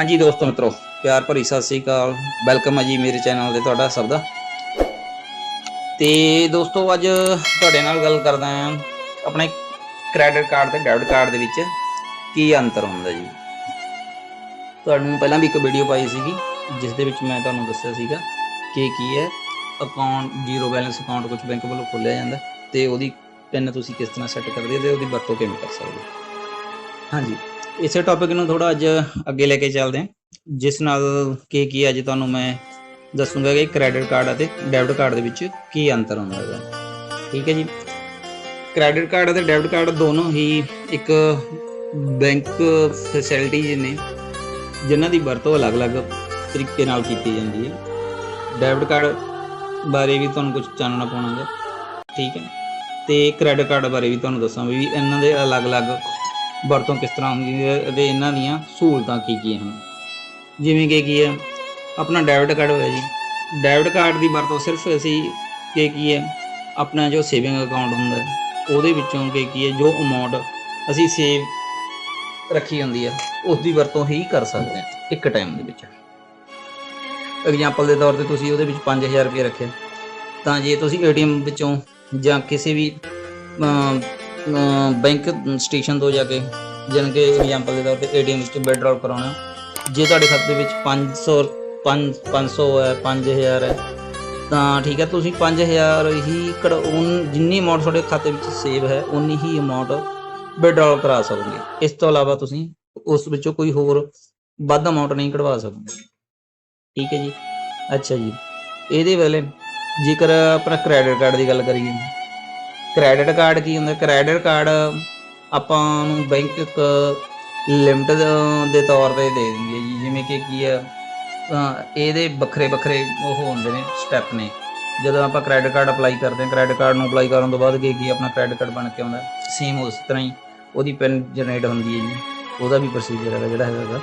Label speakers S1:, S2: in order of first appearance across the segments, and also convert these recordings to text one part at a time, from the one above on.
S1: ਹਾਂਜੀ ਦੋਸਤੋ ਮਿੱਤਰੋ, ਪਿਆਰ ਭਰੀ ਸਤਿ ਸ੍ਰੀ ਅਕਾਲ। ਵੈਲਕਮ ਹੈ ਜੀ ਮੇਰੇ ਚੈਨਲ ਤੇ ਤੁਹਾਡਾ ਸਭ ਦਾ। ਤੇ ਦੋਸਤੋ ਅੱਜ ਤੁਹਾਡੇ ਨਾਲ ਗੱਲ ਕਰਦਾ ਹਾਂ ਆਪਣੇ ਕ੍ਰੈਡਿਟ ਕਾਰਡ ਤੇ ਡੈਬਿਟ ਕਾਰਡ ਦੇ ਵਿੱਚ ਕੀ ਅੰਤਰ ਹੁੰਦਾ ਜੀ। ਤੁਹਾਨੂੰ ਪਹਿਲਾਂ ਵੀ ਇੱਕ ਵੀਡੀਓ ਪਾਈ ਸੀਗੀ, ਜਿਸ ਦੇ ਵਿੱਚ ਮੈਂ ਤੁਹਾਨੂੰ ਦੱਸਿਆ ਸੀਗਾ ਕਿ ਕੀ ਹੈ ਅਕਾਊਂਟ ਜ਼ੀਰੋ ਬੈਲੈਂਸ ਅਕਾਊਂਟ ਕੁਝ ਬੈਂਕ ਵੱਲੋਂ ਖੋਲ੍ਹਿਆ ਜਾਂਦਾ ਤੇ ਉਹਦੀ ਪਿੰਨ ਤੁਸੀਂ ਕਿਸ ਤਰ੍ਹਾਂ ਸੈੱਟ ਕਰਦੇ ਹੋ ਤੇ ਉਹਦੀ ਵਰਤੋਂ ਕਿਵੇਂ ਕਰ ਸਕਦੇ ਹੋ। ਹਾਂਜੀ। ਇਸੇ ਟੌਪਿਕ ਨੂੰ ਥੋੜਾ ਅੱਜ ਅੱਗੇ ਲੈ ਕੇ ਚੱਲਦੇ ਹਾਂ, ਜਿਸ ਨਾਲ ਕੀ ਕੀ ਅੱਜ ਤੁਹਾਨੂੰ ਮੈਂ ਦੱਸੂਗਾ ਕਿ ਕ੍ਰੈਡਿਟ ਕਾਰਡ ਅਤੇ ਡੈਬਿਟ ਕਾਰਡ ਦੇ ਵਿੱਚ ਕੀ ਅੰਤਰ ਹੁੰਦਾ ਹੈ ਠੀਕ ਹੈ ਜੀ? ਕ੍ਰੈਡਿਟ ਕਾਰਡ ਅਤੇ ਡੈਬਿਟ ਕਾਰਡ ਦੋਨੋਂ ਹੀ ਇੱਕ ਬੈਂਕ ਫੈਸਿਲਿਟੀਜ਼ ਨੇ, ਜਿਨ੍ਹਾਂ ਦੀ ਵਰਤੋਂ ਅਲੱਗ-ਅਲੱਗ ਤਰੀਕੇ ਨਾਲ ਕੀਤੀ ਜਾਂਦੀ ਹੈ। ਡੈਬਿਟ ਕਾਰਡ ਬਾਰੇ ਵੀ ਤੁਹਾਨੂੰ ਕੁਝ ਜਾਣਨਾ ਪਾਉਣਾਗਾ ਠੀਕ ਹੈ? ਤੇ ਕ੍ਰੈਡਿਟ ਕਾਰਡ ਬਾਰੇ ਵੀ ਤੁਹਾਨੂੰ ਦੱਸਾਂ ਵੀ ਇਹਨਾਂ ਦੇ ਅਲੱਗ-ਅਲੱਗ ਵਰਤੋਂ ਕਿਸ ਤਰ੍ਹਾਂ ਹੁੰਦੀ ਹੈ ਅਤੇ ਇਹਨਾਂ ਦੀਆਂ ਸਹੂਲਤਾਂ ਕੀ ਕੀ ਹਨ? ਜਿਵੇਂ ਕਿ ਕੀ ਹੈ, ਆਪਣਾ ਡੈਬਿਟ ਕਾਰਡ ਹੋਇਆ ਜੀ। ਡੈਬਿਟ ਕਾਰਡ ਦੀ ਵਰਤੋਂ ਸਿਰਫ ਅਸੀਂ ਕਿ ਕੀ ਹੈ, ਆਪਣਾ ਜੋ ਸੇਵਿੰਗ ਅਕਾਊਂਟ ਹੁੰਦਾ ਹੈ, ਉਹਦੇ ਵਿੱਚੋਂ ਕਿ ਕੀ ਹੈ, ਜੋ ਅਮਾਉਂਟ ਅਸੀਂ ਸੇਵ ਰੱਖੀ ਹੁੰਦੀ ਹੈ ਉਸ ਦੀ ਵਰਤੋਂ ਹੀ ਕਰ ਸਕਦੇ ਹਾਂ, ਇੱਕ ਟਾਈਮ ਦੇ ਵਿੱਚ। ਐਗਜ਼ਾਮਪਲ ਦੇ ਤੌਰ ਤੇ ਤੁਸੀਂ ਉਹਦੇ ਵਿੱਚ 5000 ਰੁਪਏ ਰੱਖਿਆ ਤਾਂ ਜੇ ਤੁਸੀਂ ਏਟੀਐਮ ਵਿੱਚੋਂ ਜਾਂ ਕਿਸੇ ਵੀ ਬੈਂਕ ਸਟੇਸ਼ਨ ਤੋਂ ਜਾ ਕੇ, ਜਾਣੀ ਕਿ ਐਗਜ਼ਾਮਪਲ ਦੇ ਤੌਰ ਤੇ ਏਟੀਐਮ ਵਿੱਚ ਵਿਡਰਾਅ ਕਰਾਉਣਾ। ਜੇ ਤੁਹਾਡੇ ਖਾਤੇ ਵਿੱਚ 500 5 500 ਹੈ 5000 ਹੈ, ਤਾਂ ਠੀਕ ਹੈ, ਤੁਸੀਂ 5000 ਹੀ ਕਢਾਉਣ ਜਿੰਨੀ ਅਮਾਉਂਟ ਤੁਹਾਡੇ ਖਾਤੇ ਵਿੱਚ ਸੇਵ ਹੈ, ਉਨੀ ਹੀ ਅਮਾਉਂਟ ਵਿਡਰਾਅ ਕਰਾ ਸਕੋਗੇ ਇਸ ਤੋਂ ਇਲਾਵਾ ਤੁਸੀਂ ਉਸ ਵਿੱਚੋਂ ਕੋਈ ਹੋਰ ਵੱਧ ਅਮਾਉਂਟ ਨਹੀਂ ਕਢਵਾ ਸਕਦੇ। ਠੀਕ ਹੈ ਜੀ? ਅੱਛਾ ਜੀ। ਇਹਦੇ ਵੇਲੇ ਜੇਕਰ ਆਪਣਾ ਕ੍ਰੈਡਿਟ ਕਾਰਡ ਦੀ ਗੱਲ ਕਰੀਏ ਕ੍ਰੈਡਿਟ ਕਾਰਡ ਕੀ ਹੁੰਦਾ? ਕ੍ਰੈਡਿਟ ਕਾਰਡ ਆਪਾਂ ਨੂੰ ਬੈਂਕ ਇੱਕ ਲਿਮਟ ਦੇ ਤੌਰ ਤੇ ਦੇ ਦਿੰਦੀ ਹੈ ਜੀ। ਜਿਵੇਂ ਕਿ ਕੀ ਆ ਇਹਦੇ ਵੱਖਰੇ ਵੱਖਰੇ ਉਹ ਹੁੰਦੇ ਨੇ ਸਟੈਪ ਨੇ। ਜਦੋਂ ਆਪਾਂ ਕ੍ਰੈਡਿਟ ਕਾਰਡ ਅਪਲਾਈ ਕਰਦੇ ਹਾਂ ਕ੍ਰੈਡਿਟ ਕਾਰਡ ਨੂੰ ਅਪਲਾਈ ਕਰਨ ਤੋਂ ਬਾਅਦ ਕੀ ਕੀ ਆਪਣਾ ਕ੍ਰੈਡਿਟ ਕਾਰਡ ਬਣ ਕੇ ਆਉਂਦਾ? ਸੇਮ ਉਸ ਤਰ੍ਹਾਂ ਹੀ ਉਹਦੀ ਪਿਨ ਜਨਰੇਟ ਹੁੰਦੀ ਹੈ ਜੀ। ਉਹਦਾ ਵੀ ਪ੍ਰੋਸੀਜਰ ਹੈਗਾ ਜਿਹੜਾ ਹੈਗਾ। ਗਾ।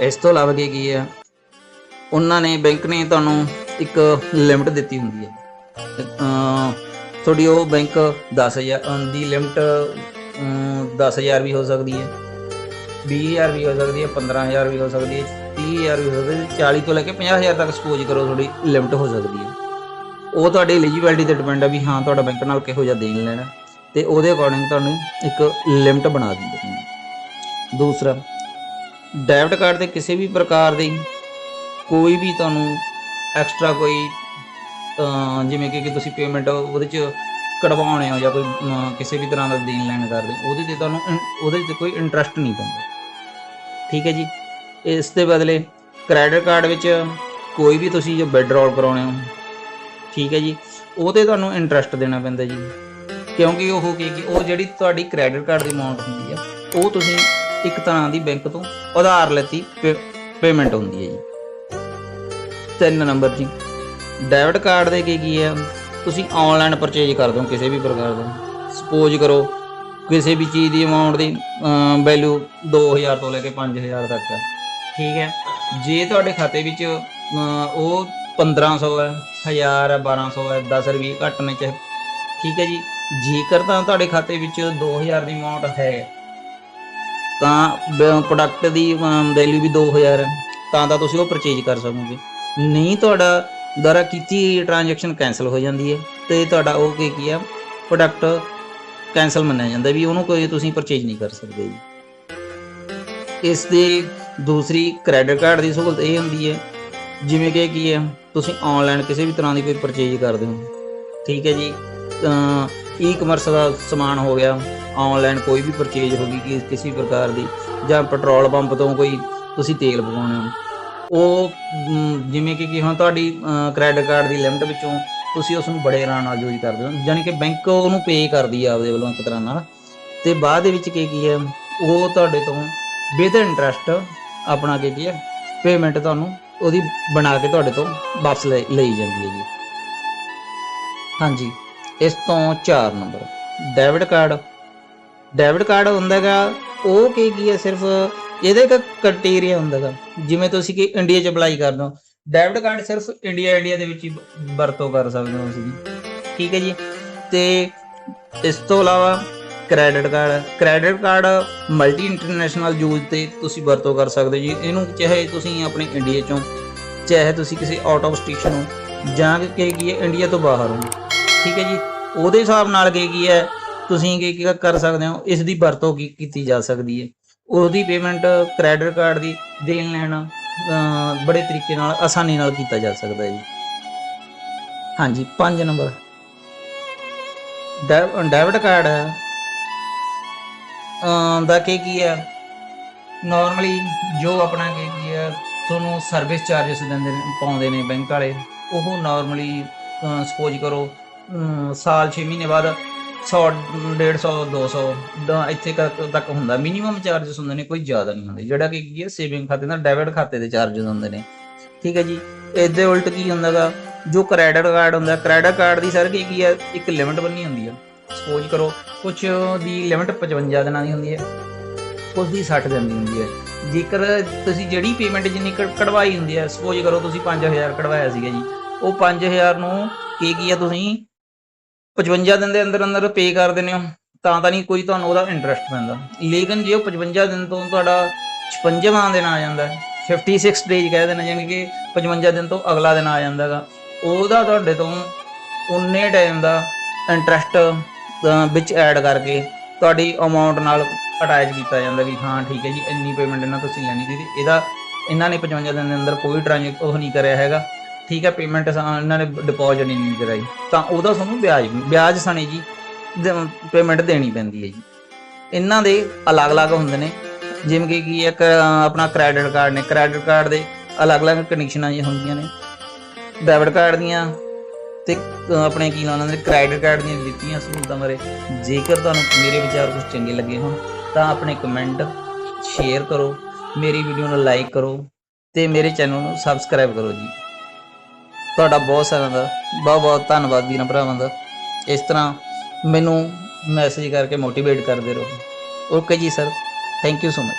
S1: ਇਸ ਤੋਂ ਇਲਾਵਾ ਕੀ ਕੀ ਹੈ, ਉਹਨਾਂ ਨੇ ਬੈਂਕ ਨੇ ਤੁਹਾਨੂੰ ਇੱਕ ਲਿਮਟ ਦਿੱਤੀ ਹੁੰਦੀ ਹੈ। ਤੁਹਾਡੀ ਉਹ ਬੈਂਕ 10000 ਦੀ ਲਿਮਟ 10000 ਵੀ ਹੋ ਸਕਦੀ ਹੈ 20000 ਵੀ ਹੋ ਸਕਦੀ ਹੈ 15000 ਵੀ ਹੋ ਸਕਦੀ ਹੈ 30000 ਵੀ ਹੋ ਸਕਦੀ ਹੈ 40 ਤੋਂ ਲੈ ਕੇ 50000 ਤੱਕ ਸਪੋਜ਼ ਕਰੋ ਤੁਹਾਡੀ ਲਿਮਟ ਹੋ ਸਕਦੀ ਹੈ। ਉਹ ਤੁਹਾਡੀ ਐਲੀਜੀਬਿਲਟੀ ਤੇ ਡਿਪੈਂਡ ਹੈ ਵੀ ਹਾਂ, ਤੁਹਾਡਾ ਬੈਂਕ ਨਾਲ ਕਿਹੋ ਜਿਹਾ ਦੇਣ ਲੈਣਾ ਤੇ ਉਹਦੇ ਅਕੋਰਡਿੰਗ ਤੁਹਾਨੂੰ ਇੱਕ ਲਿਮਟ ਬਣਾ ਦਿੰਦੇ ਨੇ। ਦੂਸਰਾ ਡੈਬਿਟ ਕਾਰਡ ਤੇ ਕਿਸੇ ਵੀ ਪ੍ਰਕਾਰ ਦੀ ਕੋਈ ਵੀ ਤੁਹਾਨੂੰ ਐਕਸਟਰਾ ਕੋਈ ਜਿਵੇਂ ਕਿ ਕਿ ਤੁਸੀਂ ਪੇਮੈਂਟ ਉਹਦੇ ਚ ਕਢਵਾਉਣੇ ਹੋ ਜਾਂ ਕੋਈ ਕਿਸੇ ਵੀ ਤਰ੍ਹਾਂ ਦਾ ਦੇਣ ਲੈਣ ਕਰਦੇ ਹੋ, ਉਹਦੇ ਤੇ ਤੁਹਾਨੂੰ ਇਨ- ਉਹਦੇ ਤੇ ਕੋਈ ਇੰਟਰਸਟ ਨਹੀਂ ਪੈਂਦਾ। ਠੀਕ ਹੈ ਜੀ? ਇਸ ਦੇ ਬਦਲੇ ਕ੍ਰੈਡਿਟ ਕਾਰਡ ਵਿੱਚ ਕੋਈ ਵੀ ਤੁਸੀਂ ਜੋ ਵਿਡਰਾਅ ਕਰਾਉਣੇ ਹੋ ਠੀਕ ਹੈ ਜੀ? ਉਹ ਤੇ ਤੁਹਾਨੂੰ ਇੰਟਰਸਟ ਦੇਣਾ ਪੈਂਦਾ ਜੀ। ਕਿਉਂਕਿ ਉਹ ਕੀ ਕਿ ਉਹ ਜਿਹੜੀ ਤੁਹਾਡੀ ਕ੍ਰੈਡਿਟ ਕਾਰਡ ਦੀ ਅਮਾਉਂਟ ਹੁੰਦੀ ਆ ਉਹ ਤੁਸੀਂ ਇੱਕ ਤਰ੍ਹਾਂ ਦੀ ਬੈਂਕ ਤੋਂ ਉਧਾਰ ਲੈਤੀ ਪੇਮੈਂਟ ਹੁੰਦੀ ਹੈ ਜੀ। ਤਿੰਨ ਨੰਬਰ ਜੀ। ਡੈਬਿਟ ਕਾਰਡ ਦੇ ਕੀ ਕੀ ਹੈ ਤੁਸੀਂ ਆਨਲਾਈਨ ਪਰਚੇਜ ਕਰਦੇ ਹੋ ਕਿਸੇ ਵੀ ਪ੍ਰਕਾਰ ਦਾ। ਸਪੋਜ਼ ਕਰੋ ਕਿਸੇ ਵੀ ਚੀਜ਼ ਦੀ ਅਮਾਉਂਟ ਦੀ ਵੈਲਿਊ 2000 ਤੋਂ ਲੈ ਕੇ 5000 ਤੱਕ ਹੈ ਠੀਕ ਹੈ? ਜੇ ਤੁਹਾਡੇ ਖਾਤੇ ਵਿੱਚ ਅਮ, ਉਹ 1500 ਹੈ 1000 ਹੈ 1200 ਹੈ 10 ਰੁਪਏ ਘੱਟ ਨੇ ਚਾਹੇ ਠੀਕ ਹੈ ਜੀ? ਜੇਕਰ ਤਾਂ ਤੁਹਾਡੇ ਖਾਤੇ ਵਿੱਚ 2000 ਦੀ ਅਮਾਉਂਟ ਹੈ ਤਾਂ ਪ੍ਰੋਡਕਟ ਦੀ ਵੈਲਿਊ ਵੀ 2000 ਹੈ ਤਾਂ ਤਾਂ ਤੁਸੀਂ ਉਹ ਪਰਚੇਜ ਕਰ ਸਕੋਗੇ। ਨਹੀਂ ਤੁਹਾਡਾ ਦੁਆਰਾ ਕੀਤੀ ਟ੍ਰਾਂਜੈਕਸ਼ਨ ਕੈਨਸਲ ਹੋ ਜਾਂਦੀ ਹੈ ਤੇ ਤੁਹਾਡਾ ਉਹ ਕੀ ਕੀ ਆ ਪ੍ਰੋਡਕਟ ਕੈਨਸਲ ਮੰਨਿਆ ਜਾਂਦਾ ਵੀ ਉਹਨੂੰ ਕੋਈ ਤੁਸੀਂ ਪਰਚੇਜ ਨਹੀਂ ਕਰ ਸਕਦੇ ਜੀ। ਇਸ ਦੀ ਦੂਸਰੀ ਕ੍ਰੈਡਿਟ ਕਾਰਡ ਦੀ ਸਹੂਲਤ ਇਹ ਹੁੰਦੀ ਹੈ, ਜਿਵੇਂ ਕਿ ਕੀ ਹੈ ਤੁਸੀਂ ਆਨਲਾਈਨ ਕਿਸੇ ਵੀ ਤਰ੍ਹਾਂ ਦੀ ਕੋਈ ਪਰਚੇਜ ਕਰਦੇ ਹੋ, ਠੀਕ ਹੈ ਜੀ। ਈ-ਕਮਰਸ ਦਾ ਸਮਾਨ ਹੋ ਗਿਆ ਆਨਲਾਈਨ ਕੋਈ ਵੀ ਪਰਚੇਜ ਹੋ ਗਈ ਕਿਸੇ ਪ੍ਰਕਾਰ ਦੀ, ਜਾਂ ਪੈਟਰੋਲ ਪੰਪ ਤੋਂ ਕੋਈ ਤੁਸੀਂ ਤੇਲ ਪਵਾਉਣੇ ਹੋ ਉਹ ਜਿਵੇਂ ਕਿ ਕੀ ਹੁਣ ਤੁਹਾਡੀ ਕ੍ਰੈਡਿਟ ਕਾਰਡ ਦੀ ਲਿਮਟ ਵਿੱਚੋਂ ਤੁਸੀਂ ਉਸ ਨੂੰ ਬੜੇ ਆਰਾਮ ਨਾਲ ਯੂਜ਼ ਕਰਦੇ ਹੋ। ਯਾਨੀ ਕਿ ਬੈਂਕ ਉਹਨੂੰ ਪੇ ਕਰਦੀ ਆ ਆਪਦੇ ਵੱਲੋਂ ਇੱਕ ਤਰ੍ਹਾਂ ਨਾਲ। ਤੇ ਬਾਅਦ ਦੇ ਵਿੱਚ ਕੀ ਕੀ ਹੈ, ਉਹ ਤੁਹਾਡੇ ਤੋਂ ਬਿਹਤਰ ਇੰਟਰਸਟ ਆਪਣਾ ਕੀ ਕੀ ਹੈ ਪੇਮੈਂਟ ਤੁਹਾਨੂੰ ਉਹਦੀ ਬਣਾ ਕੇ ਤੁਹਾਡੇ ਤੋਂ ਵਾਪਸ ਲੈ- ਲਈ ਜਾਂਦੀ ਹੈ ਜੀ। ਹਾਂਜੀ, ਇਸ ਤੋਂ 4 number debit card debit card ਹੁੰਦਾਗਾ ਉਹ ਕੀ ਕੀ ਹੈ, ਸਿਰਫ ਇਹਦਾ ਇੱਕ ਕ੍ਰਾਈਟੇਰੀਆ ਹੁੰਦਾ ਗਾ। ਜਿਵੇਂ ਤੁਸੀਂ ਕਿ ਇੰਡੀਆ 'ਚ ਅਪਲਾਈ ਕਰਦੇ ਹੋ। ਡੈਬਿਟ ਕਾਰਡ ਸਿਰਫ ਇੰਡੀਆ ਇੰਡੀਆ ਦੇ ਵਿੱਚ ਹੀ ਵਰਤੋਂ ਕਰ ਸਕਦੇ ਹੋ ਤੁਸੀਂ। ਠੀਕ ਹੈ ਜੀ। ਤੇ ਇਸ ਤੋਂ ਇਲਾਵਾ credit card credit card multi international use ਤੇ ਤੁਸੀਂ ਵਰਤੋਂ ਕਰ ਸਕਦੇ ਜੀ। ਇਹਨੂੰ ਚਾਹੇ ਤੁਸੀਂ ਆਪਣੇ ਇੰਡੀਆ ਚੋਂ, ਚਾਹੇ ਤੁਸੀਂ ਕਿਸੇ ਆਊਟ ਆਫ ਸਟੇਸ਼ਨ ਹੋ ਜਾਂ ਕਿ ਕੀ ਹੈ ਇੰਡੀਆ ਤੋਂ ਬਾਹਰ ਹੋ। ਠੀਕ ਹੈ ਜੀ। ਉਹਦੇ ਹਿਸਾਬ ਨਾਲ ਕੀ ਕੀ ਹੈ, ਤੁਸੀਂ ਕੀ ਕੀ ਕਰ ਸਕਦੇ ਹੋ। ਇਸ ਦੀ ਵਰਤੋਂ ਕੀ ਕੀਤੀ ਜਾ ਸਕਦੀ ਹੈ। ਉਹਦੀ ਪੇਮੈਂਟ ਕ੍ਰੈਡਿਟ ਕਾਰਡ ਦੀ ਦੇਣ ਲੈਣ ਬੜੇ ਤਰੀਕੇ ਨਾਲ ਆਸਾਨੀ ਨਾਲ ਕੀਤਾ ਜਾ ਸਕਦਾ ਹੈ ਜੀ। ਹਾਂਜੀ 5 ਨੰਬਰ। ਡੈਬਿਟ ਕਾਰਡ ਦਾ ਕੀ ਕੀ ਹੈ? ਨਾਰਮਲੀ ਜੋ ਆਪਣਾ ਕੀ ਕੀ ਹੈ, ਤੁਹਾਨੂੰ ਸਰਵਿਸ ਚਾਰजेस ਦਿੰਦੇ ਨੇ, ਪਾਉਂਦੇ ਨੇ ਬੈਂਕ ਵਾਲੇ, ਉਹ ਨਾਰਮਲੀ ਸਪੋਜ਼ ਕਰੋ ਸਾਲ 6 ਮਹੀਨੇ ਬਾਅਦ 100 150 200 ਦਾ ਇੱਥੇ ਕ- ਤੱਕ ਹੁੰਦਾ। ਮਿਨੀਮਮ ਚਾਰजेस ਹੁੰਦੇ ਨੇ, ਕੋਈ ਜ਼ਿਆਦਾ ਨਹੀਂ ਹੁੰਦੇ। ਜਿਹੜਾ ਕਿ ਕੀ ਹੈ ਸੇਵਿੰਗ ਖਾਤੇ ਦਾ ਡੈਬਿਟ ਖਾਤੇ ਦੇ ਚਾਰजेस ਹੁੰਦੇ ਨੇ। ਠੀਕ ਹੈ ਜੀ? ਇਹਦੇ ਉਲਟ ਕੀ ਹੁੰਦਾਗਾ? ਜੋ ਕ੍ਰੈਡਿਟ ਕਾਰਡ ਹੁੰਦਾ ਕ੍ਰੈਡਿਟ ਕਾਰਡ ਦੀ ਸਰ ਕੀ ਕੀ ਹੈ? ਇੱਕ ਲਿਮਿਟ ਬੰਨੀ ਹੁੰਦੀ ਆ। ਸਪੋਜ਼ ਕਰੋ ਕੁਝ ਦੀ ਲਿਮਿਟ 55 ਦਿਨਾਂ ਦੀ ਹੁੰਦੀ ਹੈ। ਕੁਝ ਦੀ 60 ਦਿਨ ਦੀ ਹੁੰਦੀ ਹੈ। ਜੇਕਰ ਤੁਸੀਂ ਜਿਹੜੀ ਪੇਮੈਂਟ ਜਿੰਨੀ ਕ- ਕਢਵਾਈ ਹੁੰਦੀ ਹੈ ਸਪੋਜ਼ ਕਰੋ ਤੁਸੀਂ 5000 ਕਢਵਾਇਆ ਸੀਗਾ ਜੀ। ਉਹ 5000 ਨੂੰ ਕੀ ਕੀ ਤੁਸੀਂ? 55 ਦਿਨ ਦੇ ਅੰਦਰ ਅੰਦਰ ਪੇ ਕਰ ਦਿੰਦੇ ਹੋ ਤਾਂ ਤਾਂ ਨਹੀਂ ਕੋਈ ਤੁਹਾਨੂੰ ਉਹਦਾ ਇੰਟਰਸਟ ਪੈਂਦਾ। ਲੇਕਿਨ ਜੇ ਉਹ 55 ਦਿਨ ਤੋਂ ਤੁਹਾਡਾ 56ਵਾਂ ਦਿਨ ਆ ਜਾਂਦਾ ਹੈ, 56 ਡੇਜ਼ ਕਹਿ ਦੇਣਾ ਯਾਨੀ ਕਿ 55 ਦਿਨ ਤੋਂ ਅਗਲਾ ਦਿਨ ਆ ਜਾਂਦਾਗਾ ਉਹਦਾ ਤੁਹਾਡੇ ਤੋਂ ਉਨੇ ਟਾਈਮ ਦਾ ਇੰਟਰਸਟ ਵਿੱਚ ਐਡ ਕਰਕੇ ਤੁਹਾਡੀ ਅਮਾਉਂਟ ਨਾਲ ਅਟੈਚ ਕੀਤਾ ਜਾਂਦਾ ਵੀ ਹਾਂ ਠੀਕ ਹੈ ਜੀ ਇੰਨੀ ਪੇਮੈਂਟ ਇਹਨਾਂ ਤੁਸੀਂ ਲੈਣੀ ਦੀ ਇਹਦਾ ਇਹਨਾਂ ਨੇ 55 ਦਿਨ ਦੇ ਅੰਦਰ ਕੋਈ ਟ੍ਰਾਂਜੈਕਟ ਉਹ ਨਹੀਂ ਕਰਿਆ ਹੈਗਾ। ਠੀਕ ਹੈ ਪੇਮੈਂਟ ਇਹਨਾਂ ਨੇ ਡਿਪੋਜ਼ਿਟ ਨਹੀਂ ਕਰਾਈ। ਤਾਂ ਉਹਦਾ ਤੁਹਾਨੂੰ ਵਿਆਜ ਵਿਆਜ ਸਣੇ ਜੀ ਪੇਮੈਂਟ ਦੇਣੀ ਪੈਂਦੀ ਹੈ ਜੀ। ਇਹਨਾਂ ਦੇ ਅਲੱਗ-ਅਲੱਗ ਹੁੰਦੇ ਨੇ। ਜਿਵੇਂ ਕਿ ਕੀ ਇੱਕ, ਆਪਣਾ ਕ੍ਰੈਡਿਟ ਕਾਰਡ ਨੇ। ਕ੍ਰੈਡਿਟ ਕਾਰਡ ਦੇ ਅਲੱਗ-ਅਲੱਗ ਕੰਡੀਸ਼ਨਾਂ ਜੀ ਹੁੰਦੀਆਂ ਨੇ। ਡੈਬਿਟ ਕਾਰਡ ਦੀਆਂ ਤੇ ਆਪਣੇ ਕੀ ਨਾਮ ਨੇ ਕ੍ਰੈਡਿਟ ਕਾਰਡ ਦੀਆਂ ਦਿੱਤੀਆਂ ਸਹੂਲਤਾਂ ਬਾਰੇ। ਜੇਕਰ ਤੁਹਾਨੂੰ ਮੇਰੇ ਵਿਚਾਰ ਕੁਝ ਚੰਗੇ ਲੱਗੇ ਹੋਣ, ਤਾਂ ਆਪਣੇ ਕਮੈਂਟ ਸ਼ੇਅਰ ਕਰੋ। ਮੇਰੀ ਵੀਡੀਓ ਨੂੰ ਲਾਈਕ ਕਰੋ ਤੇ ਮੇਰੇ ਚੈਨਲ ਨੂੰ ਸਬਸਕ੍ਰਾਈਬ ਕਰੋ ਜੀ। ਤੁਹਾਡਾ ਬਹੁਤ ਸਾਰਿਆਂ ਦਾ ਬਹੁਤ ਬਹੁਤ ਧੰਨਵਾਦ ਵੀਰਾਂ ਭਰਾਵਾਂ ਦਾ। ਇਸ ਤਰ੍ਹਾਂ ਮੈਨੂੰ ਮੈਸੇਜ ਕਰਕੇ ਮੋਟੀਵੇਟ ਕਰਦੇ ਰਹੋ। ਓਕੇ ਜੀ sir thank you so much